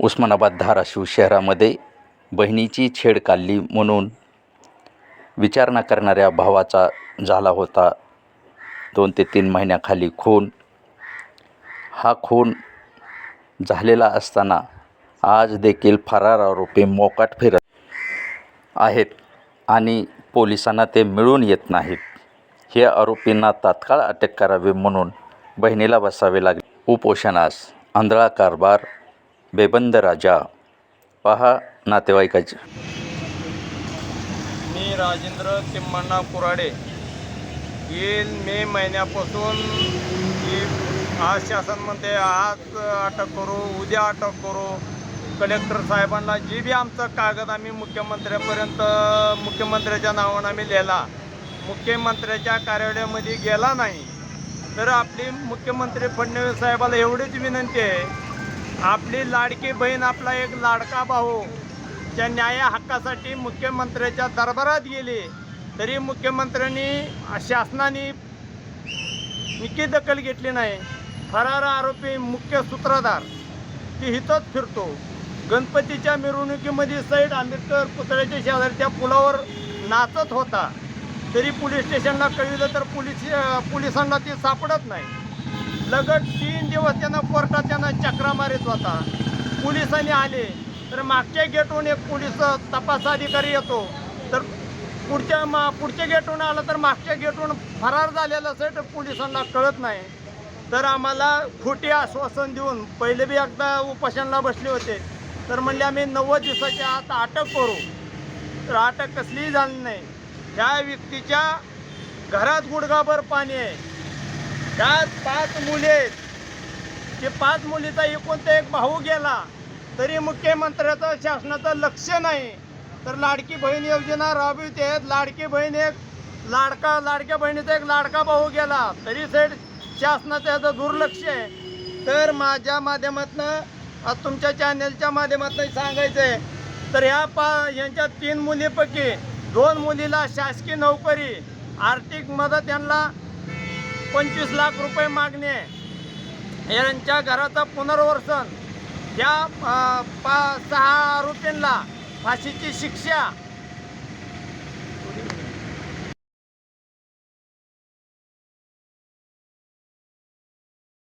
उस्मानाबाद धाराशिव शहरामध्ये बहिणीची छेड काढली म्हणून विचारणा करणाऱ्या भावाचा झाला होता. दोन ते तीन महिन्याखाली खून. हा खून झालेला असताना आज देखील फरार आरोपी मोकाट फिरत आहेत आणि पोलिसांना ते मिळून येत नाहीत. हे आरोपींना तात्काळ अटक करावी म्हणून बहिणीला बसावे लागले. उपोषणास आंधळा कारभार बेबंद राजा. पहा नातेवाईकाचे. मी राजेंद्र तिम्मण्णा कुराडे. येईल मे महिन्यापासून आज शासन म्हणते आज अटक करू उद्या अटक करू. कलेक्टर साहेबांना जी बी आमचं कागद आम्ही मुख्यमंत्र्यापर्यंत मुख्यमंत्र्याच्या नावानं आम्ही लिहिला. मुख्यमंत्र्याच्या कार्यालयामध्ये गेला नाही. तर आपली मुख्यमंत्री फडणवीस साहेबाला एवढीच विनंती आहे आपली लाडकी बहीण आपला एक लाडका भाऊ ज्या न्याय हक्कासाठी मुख्यमंत्र्याच्या दरबारात गेले तरी मुख्यमंत्र्यांनी शासनाने निकी दखल घेतली नाही. फरार आरोपी मुख्य सूत्रधार ती हितच फिरतो. गणपतीच्या मिरवणुकीमध्ये सैद आंबेडकर पुतळ्याच्या शेजारच्या पुलावर नाचत होता. तरी पोलीस स्टेशनला कळविलं तर पोलीस पोलिसांना ती सापडत नाही. लगट तीन दिवस त्यांना कोर्टात त्यांना चक्रा मारित होता. पोलिसांनी आले तर मागच्या गेटहून एक पोलीस तपास अधिकारी येतो. तर पुढच्या मा पुढच्या गेटहून आला तर मागच्या गेटहून फरार झालेला असेल तर पोलिसांना कळत नाही. तर आम्हाला खोटी आश्वासन देऊन पहिले बी एकदा उपोषणाला बसले होते. तर म्हणले आम्ही नव्वद दिवसाच्या आत अटक करू. तर अटक कसलीही झाली नाही. त्या व्यक्तीच्या घरात गुडघाभर पाणी आहे. त्यात पाच मुले आहेत. ते पाच मुलीचा एकोणता एक भाऊ गेला तरी मुख्यमंत्र्याचं शासनाचं लक्ष नाही. तर लाडकी बहीण योजना राबविते. लाडकी बहीण एक लाडका लाडक्या बहिणीचा एक लाडका भाऊ गेला तरी सेठ शासनाचं याचं दुर्लक्ष आहे. तर माझ्या माध्यमातनं आज तुमच्या चॅनेलच्या माध्यमातून सांगायचं आहे तर ह्या पा यांच्या तीन मुलीपैकी दोन मुलीला शासकीय नोकरी आर्थिक मदत यांना पंचवीस लाख रुपये मागणे आहे. यांच्या घराचं पुनर्वसन. या पा सहा आरोपींना फाशीची शिक्षा